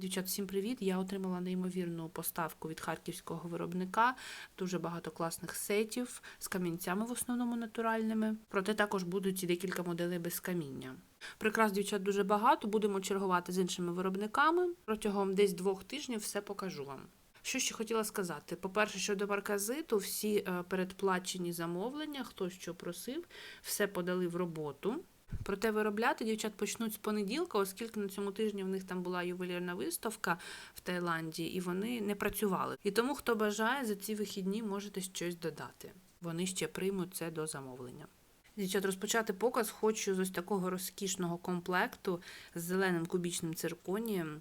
Дівчат, всім привіт! Я отримала неймовірну поставку від харківського виробника. Дуже багато класних сетів з камінцями, в основному натуральними. Проте також будуть і декілька моделей без каміння. Прикрас дівчат дуже багато. Будемо чергувати з іншими виробниками. Протягом десь двох тижнів все покажу вам. Що ще хотіла сказати? По-перше, щодо марказиту, всі е, передплачені замовлення, хто що просив, все подали в роботу. Проте виробляти дівчат почнуть з понеділка, оскільки на цьому тижні в них там була ювелірна виставка в Таїланді, і вони не працювали. І тому, хто бажає, за ці вихідні можете щось додати. Вони ще приймуть це до замовлення. Дівчат, розпочати показ хочу з ось такого розкішного комплекту з зеленим кубічним цирконієм,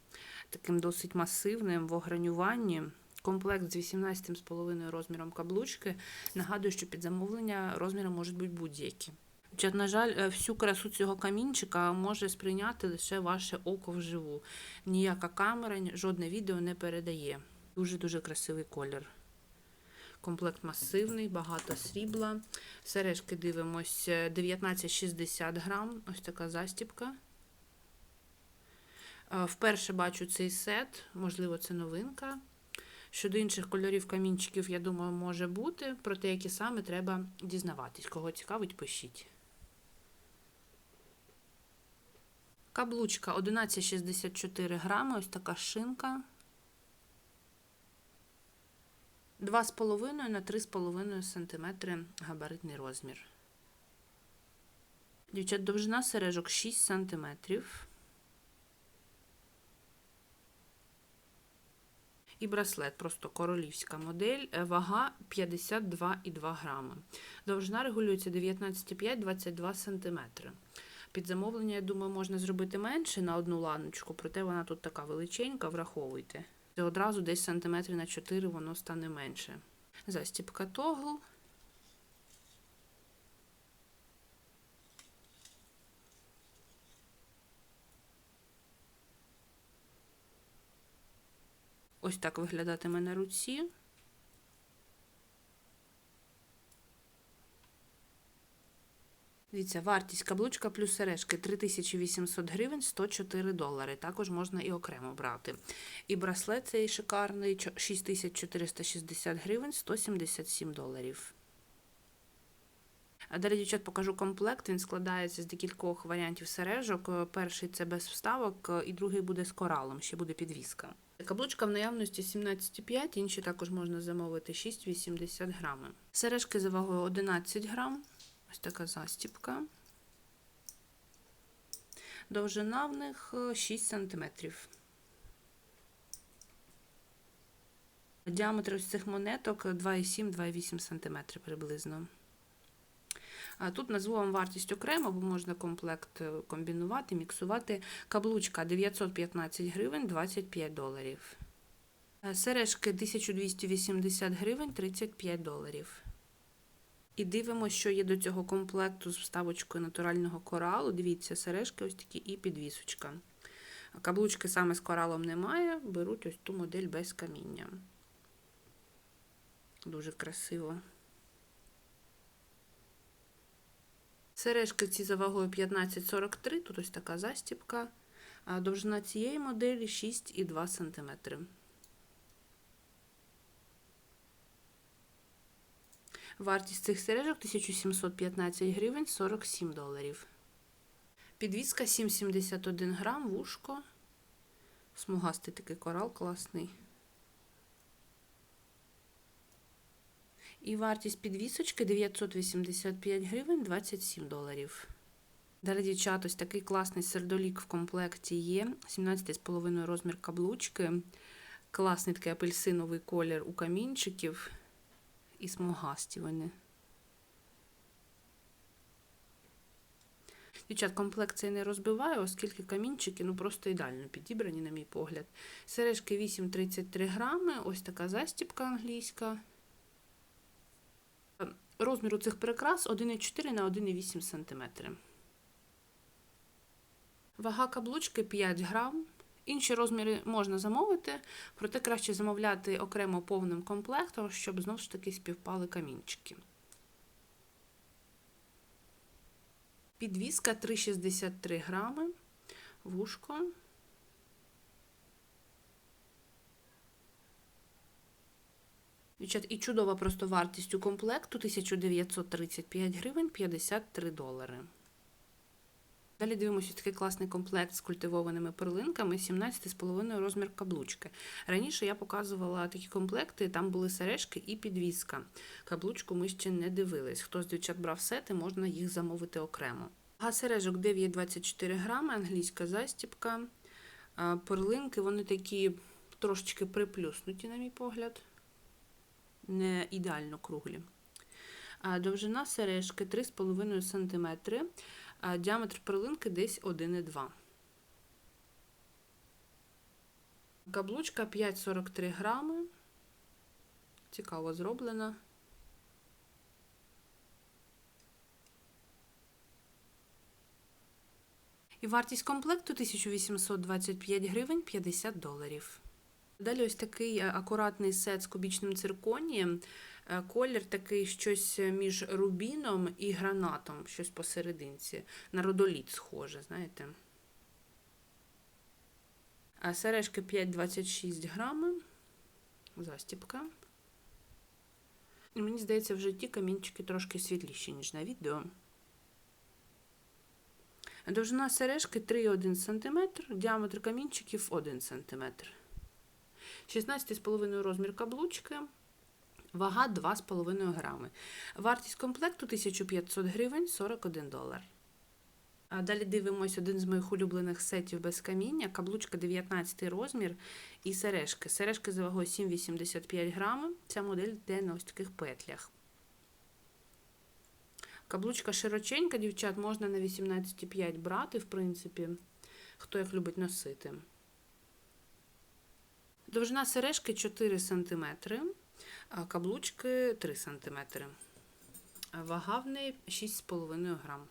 таким досить масивним в огранюванні. Комплект з 18,5 розміром каблучки. Нагадую, що під замовлення розміри можуть бути будь-які. Дівчат, на жаль, е, всю красу цього камінчика може сприйняти лише ваше око вживу. Ніяка камера, жодне відео не передає. Дуже-дуже красивий колір. Комплект масивний, багато срібла. Сережки дивимось е, 19,60 грам. Ось така застіпка. Е, Вперше бачу цей сет, можливо, це новинка. Щодо інших кольорів камінчиків, я думаю, може бути. Проте, які саме треба дізнаватись. Кого цікавить, пишіть. Каблучка 11,64 грами, ось така шинка. 2,5 на 3,5 см габаритний розмір. Дівчат, довжина сережок 6 см. І браслет, просто королівська модель, е, вага 52,2 грами. Довжина регулюється 19,5-22 см. Під замовлення, я думаю, можна зробити менше на одну ланочку, проте вона тут така величенька, враховуйте. І одразу десь сантиметри на 4 воно стане менше. Застіпка тогл. Ось так виглядатиме на руці. Дивіться, вартість каблучка плюс сережки 3800 гривень 104 долари. Також можна і окремо брати. І браслет цей шикарний 6460 гривень 177 доларів. Далі, дівчат, покажу комплект. Він складається з декількох варіантів сережок. Перший це без вставок, і другий буде з коралом, ще буде підвіска. Каблучка в наявності 17,5, інші також можна замовити 6,80 грами. Сережки за вагою 11 грам. Ось така застіпка. Довжина в них 6 см. Діаметр ось цих монеток 2,7-2,8 см приблизно. А Тут назву вам вартість окремо, бо можна комплект е, комбінувати, міксувати. Каблучка 915 гривень 25 доларів. Е, Сережки 1280 гривень 35 доларів. І дивимося, що є до цього комплекту з вставочкою натурального коралу. Дивіться, сережки ось такі і підвісочка. Каблучки саме з коралом немає, беруть ось ту модель без каміння. Дуже красиво. Сережки ці за вагою 15,43, тут ось така застіпка. А довжина цієї моделі 6,2 см. Вартість цих сережок 1715 гривень 47 доларів. Підвіска 7,71 грам, вушко. Смугастий такий корал класний. І вартість підвісочки 985 гривень 27 доларів. Далі, дівчат, ось такий класний сердолік в комплекті є. 17,5 розмір каблучки. Класний такий апельсиновий колір у камінчиків. І смугасті вони. Дівчат, комплект не розбиваю, оскільки камінчики ну просто ідеально підібрані, на мій погляд. Сережки 8,33 грами, ось така застіпка англійська. Розмір у цих прикрас 1,4 на 1,8 см. Вага каблучки 5 грам. Інші розміри можна замовити, проте краще замовляти окремо повним комплектом, щоб знову ж таки співпали камінчики. Підвіска 3,63 грами, вушко. І чудова просто вартість у комплекту 1935 гривень 53 долари. Далі дивимося такий класний комплект з культивованими перлинками, 17,5 розмір каблучки. Раніше я показувала такі комплекти, там були сережки і підвіска. Каблучку ми ще не дивились. Хто з дівчат брав сети, можна їх замовити окремо. Ага, сережок 9,24 грами, англійська застіпка. Перлинки, вони такі трошечки приплюснуті, на мій погляд. Не ідеально круглі. Довжина сережки 3,5 см, діаметр перлинки десь 1,2 Каблучка 5,43 грами. Цікаво зроблена. І вартість комплекту 1825 гривень 50 доларів. Далі ось такий е, акуратний сет з кубічним цирконієм. Е, Колір такий щось між рубіном і гранатом, щось посерединці. На родоліт схоже, знаєте. А сережки 5,26 грами. Застіпка. І мені здається, в житті камінчики трошки світліші, ніж на відео. Довжина сережки 3,1 см, діаметр камінчиків 1 см. 16,5 розмір каблучки, вага 2,5 грами. Вартість комплекту 1500 гривень 41 долар. А далі дивимось один з моїх улюблених сетів без каміння, каблучка 19 розмір і сережки. Сережки за вагою 7,85 грами. Ця модель йде на ось таких петлях. Каблучка широченька, дівчат, можна на 18,5 брати, в принципі, хто як любить носити. Довжина сережки 4 см, а каблучки 3 см. Вага в неї 6,5 грам.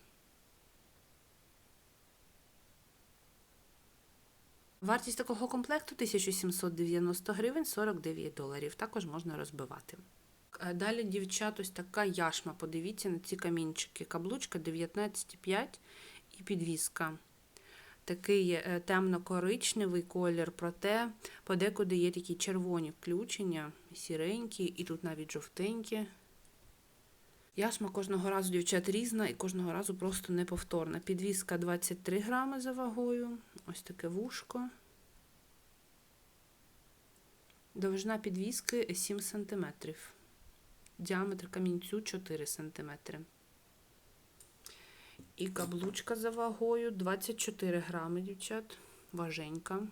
Вартість такого комплекту 1790 гривень 49 доларів. Також можна розбивати. Далі, дівчат, ось така яшма. Подивіться на ці камінчики. Каблучка 19,5 і підвіска. Такий е, темно-коричневий колір, проте подекуди є такі червоні включення, сіренькі, і тут навіть жовтенькі. Яшма кожного разу, дівчат, різна і кожного разу просто неповторна. Підвіска 23 грами за вагою. Ось таке вушко. Довжина підвіски 7 см. Діаметр камінцю 4 см. І каблучка за вагою 24 грами, дівчат. Важенька.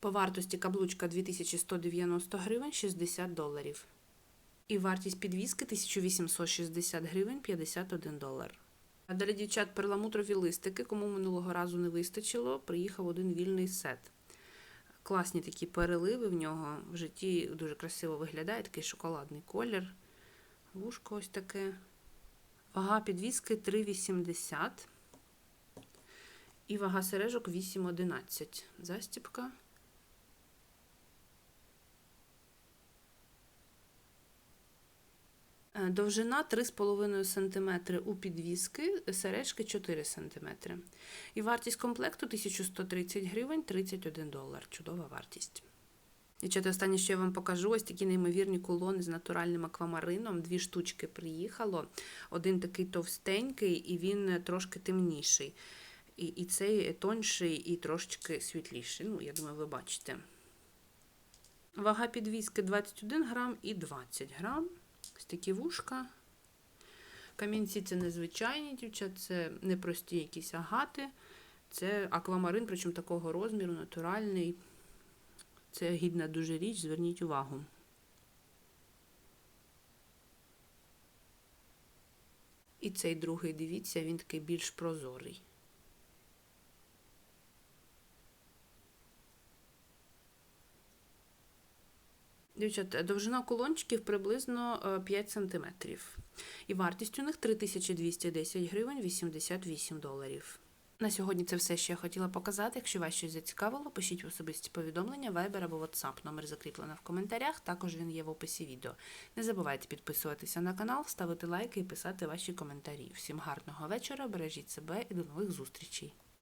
По вартості каблучка 2190 гривень 60 доларів. І вартість підвіски 1860 гривень 51 долар. А далі, дівчат, перламутрові листики. Кому минулого разу не вистачило, приїхав один вільний сет. Класні такі переливи в нього. В житті дуже красиво виглядає, такий шоколадний колір. Вушко ось таке. Вага підвіски 3,80. І вага сережок 8,11. Застіпка. Довжина 3,5 см у підвіски, сережки 4 см. І вартість комплекту 1130 гривень 31 долар. Чудова вартість. Дівчата, останнє, що я вам покажу, ось такі неймовірні колони з натуральним аквамарином. Дві штучки приїхало. Один такий товстенький, і він трошки темніший. І і цей тонший і трошечки світліший. Ну, я думаю, ви бачите. Вага підвіски 21 грам і 20 грам. Ось такі вушка. Камінці це незвичайні дівчат, це не прості якісь агати. Це аквамарин, причому такого розміру, натуральний. Це гідна дуже річ, зверніть увагу. І цей другий, дивіться, він такий більш прозорий. Дівчата, довжина колончиків приблизно 5 см. І вартість у них 3210 гривень 88 доларів. На сьогодні це все, що я хотіла показати. Якщо вас щось зацікавило, пишіть в особисті повідомлення, Viber або WhatsApp. Номер закріплено в коментарях, також він є в описі відео. Не забувайте підписуватися на канал, ставити лайки і писати ваші коментарі. Всім гарного вечора, бережіть себе і до нових зустрічей!